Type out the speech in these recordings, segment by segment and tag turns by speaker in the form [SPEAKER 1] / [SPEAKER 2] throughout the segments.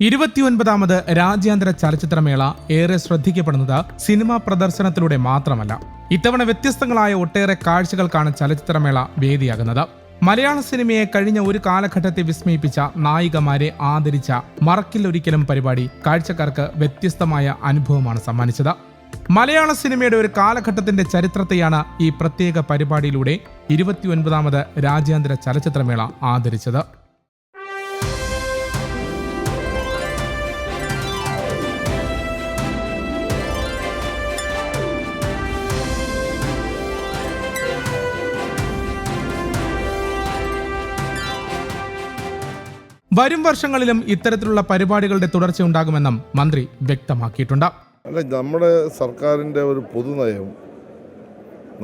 [SPEAKER 1] ഇരുപത്തിയൊൻപതാമത് രാജ്യാന്തര ചലച്ചിത്രമേള ഏറെ ശ്രദ്ധിക്കപ്പെടുന്നത് സിനിമാ പ്രദർശനത്തിലൂടെ മാത്രമല്ല. ഇത്തവണ വ്യത്യസ്തങ്ങളായ ഒട്ടേറെ കാഴ്ചകൾക്കാണ് ചലച്ചിത്രമേള വേദിയാകുന്നത്. മലയാള സിനിമയെ കഴിഞ്ഞ ഒരു കാലഘട്ടത്തെ വിസ്മയിപ്പിച്ച നായികമാരെ ആദരിച്ച മറക്കില്ലൊരിക്കലും പരിപാടി കാഴ്ചക്കാർക്ക് വ്യത്യസ്തമായ അനുഭവമാണ് സമ്മാനിച്ചത്. മലയാള സിനിമയുടെ ഒരു കാലഘട്ടത്തിന്റെ ചരിത്രത്തെയാണ് ഈ പ്രത്യേക പരിപാടിയിലൂടെ ഇരുപത്തിയൊൻപതാമത് രാജ്യാന്തര ചലച്ചിത്രമേള ആദരിച്ചത്. വരും വർഷങ്ങളിലും ഇത്തരത്തിലുള്ള പരിപാടികളുടെ തുടർച്ചയുണ്ടാകുമെന്നും മന്ത്രി വ്യക്തമാക്കിയിട്ടുണ്ട്.
[SPEAKER 2] അല്ല നമ്മുടെ സർക്കാരിന്റെ ഒരു പൊതുനയം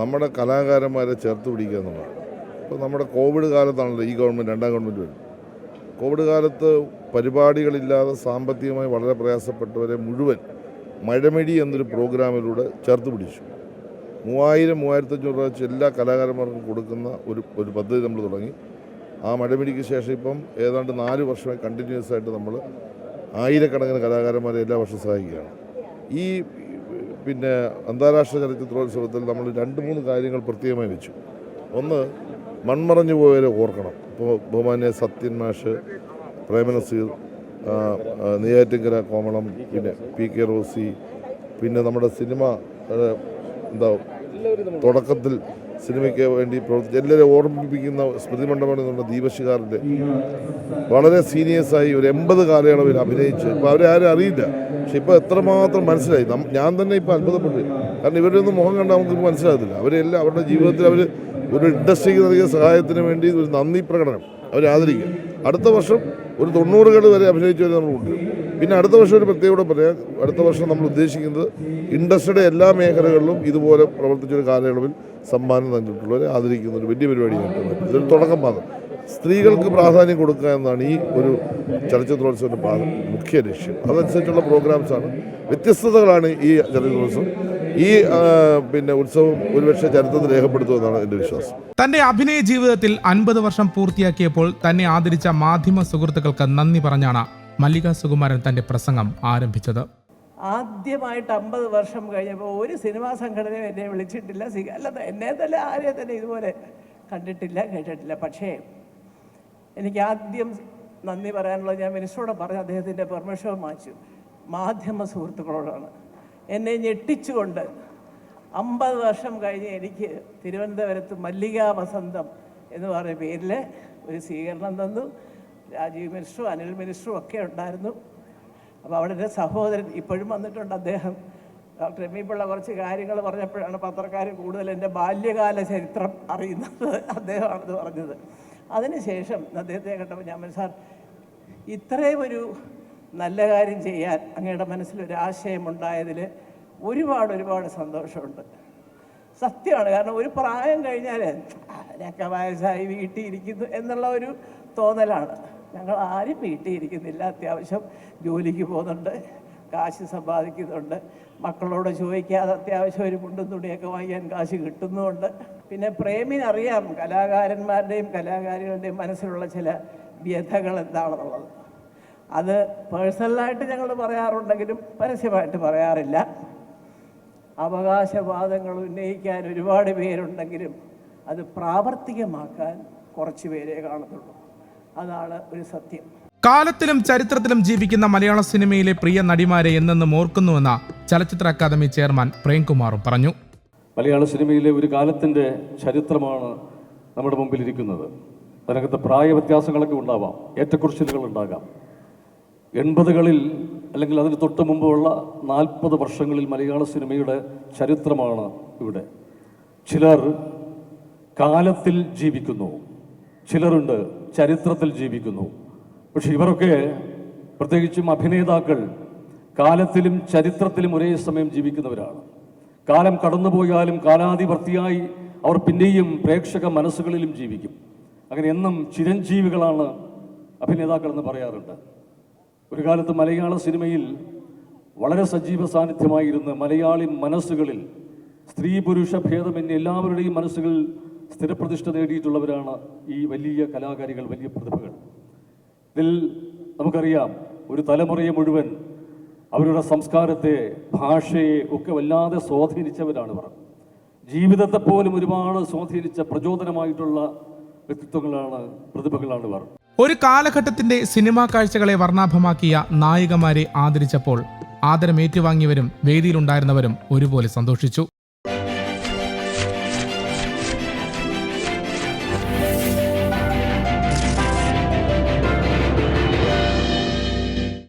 [SPEAKER 2] നമ്മുടെ കലാകാരന്മാരെ ചേർത്ത് പിടിക്കുക എന്നുള്ളതാണ്. ഇപ്പോൾ നമ്മുടെ കോവിഡ് കാലത്താണല്ലോ ഈ ഗവൺമെന്റ് രണ്ടാം ഗവൺമെന്റ് വരും. കോവിഡ് കാലത്ത് പരിപാടികളില്ലാതെ സാമ്പത്തികമായി വളരെ പ്രയാസപ്പെട്ടവരെ മുഴുവൻ മഴമെടി എന്നൊരു പ്രോഗ്രാമിലൂടെ ചേർത്ത് പിടിച്ചു. മൂവായിരം മൂവായിരത്തഞ്ഞൂറ് രൂപ വെച്ച് എല്ലാ കലാകാരന്മാർക്കും കൊടുക്കുന്ന ഒരു ഒരു പദ്ധതി നമ്മൾ തുടങ്ങി. ആ മഴമഴിക്ക് ശേഷം ഇപ്പം ഏതാണ്ട് നാല് വർഷമായി കണ്ടിന്യൂസ് ആയിട്ട് നമ്മൾ ആയിരക്കണക്കിന് കലാകാരന്മാരെ എല്ലാ വർഷവും സഹായിക്കുകയാണ്. ഈ പിന്നെ അന്താരാഷ്ട്ര ചലച്ചിത്രോത്സവത്തിൽ നമ്മൾ രണ്ട് മൂന്ന് കാര്യങ്ങൾ പ്രത്യേകമായി വെച്ചു. ഒന്ന് മൺമറഞ്ഞു പോയവരെ ഓർക്കണം. ഇപ്പോൾ ബഹുമാന്യ സത്യൻ മാഷ് പ്രേമനസീർ നെയ്യാറ്റിങ്കര കോമളം പിന്നെ പി കെ റോസി പിന്നെ നമ്മുടെ സിനിമ എന്താ തുടക്കത്തിൽ സിനിമയ്ക്ക് വേണ്ടി പ്രവർത്തിച്ച എല്ലാവരും ഓർമ്മിപ്പിക്കുന്ന സ്മൃതി മണ്ഡപം നമ്മുടെ ദീപശിഖാറിന്റെ. വളരെ സീനിയേഴ്സായി ഒരു എൺപത് കാലയളവിൽ അഭിനയിച്ച് ഇപ്പോൾ അവരെ ആരും അറിയില്ല. പക്ഷെ ഇപ്പോൾ എത്രമാത്രം മനസ്സിലായി. ഞാൻ തന്നെ ഇപ്പോൾ അത്ഭുതപ്പെട്ടു. കാരണം ഇവരുടെ ഒന്നും മുഖം കണ്ടാൽ നമുക്ക് മനസ്സിലാകത്തില്ല. അവരെല്ലാം അവരുടെ ജീവിതത്തിൽ അവർ ഒരു ഇൻഡസ്ട്രിക്ക് നൽകിയ സഹായത്തിന് വേണ്ടി ഒരു നന്ദി പ്രകടനം അവരെ ആദരിക്കുക. അടുത്ത വർഷം ഒരു തൊണ്ണൂറുകൾ വരെ അഭിനയിച്ചവരെ നമ്മൾ കൊണ്ടുവരും പിന്നെ അടുത്ത വർഷം ഒരു പ്രത്യേകത പറയാം. അടുത്ത വർഷം നമ്മൾ ഉദ്ദേശിക്കുന്നത് ഇൻഡസ്ട്രിയുടെ എല്ലാ മേഖലകളിലും ഇതുപോലെ പ്രവർത്തിച്ചൊരു കാലയളവിൽ സമ്മാനം നൽകിയിട്ടുള്ളവരെ ആദരിക്കുന്ന ഒരു വലിയ പരിപാടിയാണ് ഇതൊരു തുടക്കം മാത്രം സ്ത്രീകൾക്ക് പ്രാധാന്യം കൊടുക്കുക എന്നാണ് ഈ ഒരു ചലച്ചിത്രോത്സവത്തിന്റെ മുഖ്യ ലക്ഷ്യം. അതനുസരിച്ചുള്ള പ്രോഗ്രാംസാണ് വ്യത്യസ്തതകളാണ് ഈ ചലച്ചിത്രോത്സവം. ഈ പിന്നെ ഉത്സവം ഒരുപക്ഷെ ചരിത്രത്തിൽ രേഖപ്പെടുത്തുമെന്നാണ് എന്റെ വിശ്വാസം.
[SPEAKER 1] തന്റെ അഭിനയ ജീവിതത്തിൽ അൻപത് വർഷം പൂർത്തിയാക്കിയപ്പോൾ തന്നെ ആദരിച്ച മാധ്യമ സുഹൃത്തുക്കൾക്ക് നന്ദി പറഞ്ഞാണ് മല്ലിക സുകുമാരൻ തന്റെ പ്രസംഗം ആരംഭിച്ചത്.
[SPEAKER 3] ആദ്യമായിട്ട് അമ്പത് വർഷം കഴിഞ്ഞപ്പോൾ ഒരു സിനിമാ സംഘടനയും എന്നെ വിളിച്ചിട്ടില്ല. അല്ല എന്നെ തന്നെ ആരെയും തന്നെ ഇതുപോലെ കണ്ടിട്ടില്ല കേട്ടിട്ടില്ല. പക്ഷേ എനിക്ക് ആദ്യം നന്ദി പറയാനുള്ളത് ഞാൻ മിനിസ്റ്ററോട് പറഞ്ഞു അദ്ദേഹത്തിന്റെ പെർമിഷൻ വാങ്ങിച്ചു. മാധ്യമ സുഹൃത്തുക്കളോടാണ്. എന്നെ ഞെട്ടിച്ചുകൊണ്ട് അമ്പത് വർഷം കഴിഞ്ഞ് എനിക്ക് തിരുവനന്തപുരത്ത് മല്ലികാ വസന്തം എന്ന് പറഞ്ഞ പേരിൽ ഒരു സ്വീകരണം തന്നു. രാജീവ് മിനിസ്റ്ററും അനിൽ മിനിസ്റ്ററും ഒക്കെ ഉണ്ടായിരുന്നു. അപ്പോൾ അവിടെ എന്റെ സഹോദരൻ ഇപ്പോഴും വന്നിട്ടുണ്ട് അദ്ദേഹം. ഡോക്ടർ എം പിള്ള കുറച്ച് കാര്യങ്ങൾ പറഞ്ഞപ്പോഴാണ് പത്രക്കാർ കൂടുതൽ എന്റെ ബാല്യകാല ചരിത്രം അറിയുന്നത് അദ്ദേഹമാണെന്ന് പറഞ്ഞത്. അതിനുശേഷം അദ്ദേഹത്തെ കണ്ടപ്പോൾ ഞാൻ മനസ്സാർ സാർ ഇത്രയും ഒരു നല്ല കാര്യം ചെയ്യാൻ അങ്ങയുടെ മനസ്സിലൊരാശയമുണ്ടായതിൽ ഒരുപാട് ഒരുപാട് സന്തോഷമുണ്ട്. സത്യമാണ്. കാരണം ഒരു പ്രായം കഴിഞ്ഞാൽ അതിനൊക്കെ വയസ്സായി വീട്ടിൽ ഇരിക്കുന്നു എന്നുള്ള ഒരു തോന്നലാണ്. ഞങ്ങൾ ആരും വീട്ടിയിരിക്കുന്നില്ല അത്യാവശ്യം ജോലിക്ക് പോകുന്നുണ്ട് കാശ് സമ്പാദിക്കുന്നുണ്ട്. മക്കളോട് ചോദിക്കാതെ അത്യാവശ്യം ഒരു മുണ്ടും തുണിയൊക്കെ വാങ്ങിക്കാൻ കാശ് കിട്ടുന്നുമുണ്ട്. പിന്നെ പ്രേമിനറിയാം കലാകാരന്മാരുടെയും കലാകാരികളുടെയും മനസ്സിലുള്ള ചില വ്യഥകൾ എന്താണെന്നുള്ളത്. അത് പേഴ്സണലായിട്ട് ഞങ്ങൾ പറയാറുണ്ടെങ്കിലും പരസ്യമായിട്ട് പറയാറില്ല. അവകാശവാദങ്ങൾ ഉന്നയിക്കാൻ ഒരുപാട് പേരുണ്ടെങ്കിലും അത് പ്രാവർത്തികമാക്കാൻ കുറച്ച് പേരെ കാണുന്നുള്ളൂ അതാണ് ഒരു സത്യം.
[SPEAKER 1] കാലത്തിലും ചരിത്രത്തിലും ജീവിക്കുന്ന മലയാള സിനിമയിലെ പ്രിയ നടിമാരെ എന്നെന്നും ഓർക്കുന്നുവെന്ന ചലച്ചിത്ര അക്കാദമി ചെയർമാൻ പ്രേംകുമാറും പറഞ്ഞു.
[SPEAKER 4] മലയാള സിനിമയിലെ ഒരു കാലത്തിന്റെ ചരിത്രമാണ് നമ്മുടെ മുമ്പിൽ ഇരിക്കുന്നത് അതിനകത്ത് പ്രായ വ്യത്യാസങ്ങളൊക്കെ ഉണ്ടാവാം ഏറ്റക്കുറിച്ചിലുകൾ ഉണ്ടാകാം. എൺപതുകളിൽ അല്ലെങ്കിൽ അതിന് തൊട്ട് മുമ്പുള്ള നാൽപ്പത് വർഷങ്ങളിൽ മലയാള സിനിമയുടെ ചരിത്രമാണ് ഇവിടെ. ചിലർ കാലത്തിൽ ജീവിക്കുന്നു ചിലരുണ്ട് ചരിത്രത്തിൽ ജീവിക്കുന്നു. പക്ഷെ ഇവരൊക്കെ പ്രത്യേകിച്ചും അഭിനേതാക്കൾ കാലത്തിലും ചരിത്രത്തിലും ഒരേ സമയം ജീവിക്കുന്നവരാണ്. കാലം കടന്നുപോയാലും കാലാതിവർത്തിയായി അവർ പിന്നെയും പ്രേക്ഷക മനസ്സുകളിലും ജീവിക്കും. അങ്ങനെ എന്നും ചിരഞ്ജീവികളാണ് അഭിനേതാക്കൾ എന്ന് പറയാറുണ്ട്. ഒരു കാലത്ത് മലയാള സിനിമയിൽ വളരെ സജീവ സാന്നിധ്യമായിരുന്ന മലയാളി മനസ്സുകളിൽ സ്ത്രീ പുരുഷ ഭേദമന്യേ എല്ലാവരുടെയും മനസ്സുകളിൽ സ്ഥിരപ്രതിഷ്ഠ നേടിയിട്ടുള്ളവരാണ് ഈ വലിയ കലാകാരികൾ വലിയ പ്രതിഭകൾ. ഇതിൽ നമുക്കറിയാം ഒരു തലമുറയെ മുഴുവൻ അവരുടെ സംസ്കാരത്തെ ഭാഷയെ ഒക്കെ വല്ലാതെ സ്വാധീനിച്ചവരാണ് ഇവർ. ജീവിതത്തെ പോലും ഒരുപാട് സ്വാധീനിച്ച പ്രചോദനമായിട്ടുള്ള വ്യക്തിത്വങ്ങളാണ് പ്രതിഭകളാണ് ഇവർ.
[SPEAKER 1] ഒരു കാലഘട്ടത്തിന്റെ സിനിമാ കാഴ്ചകളെ വർണാഭമാക്കിയ നായികമാരെ ആദരിച്ചപ്പോൾ ആദരം ഏറ്റുവാങ്ങിയവരും വേദിയിലുണ്ടായിരുന്നവരും ഒരുപോലെ സന്തോഷിച്ചു.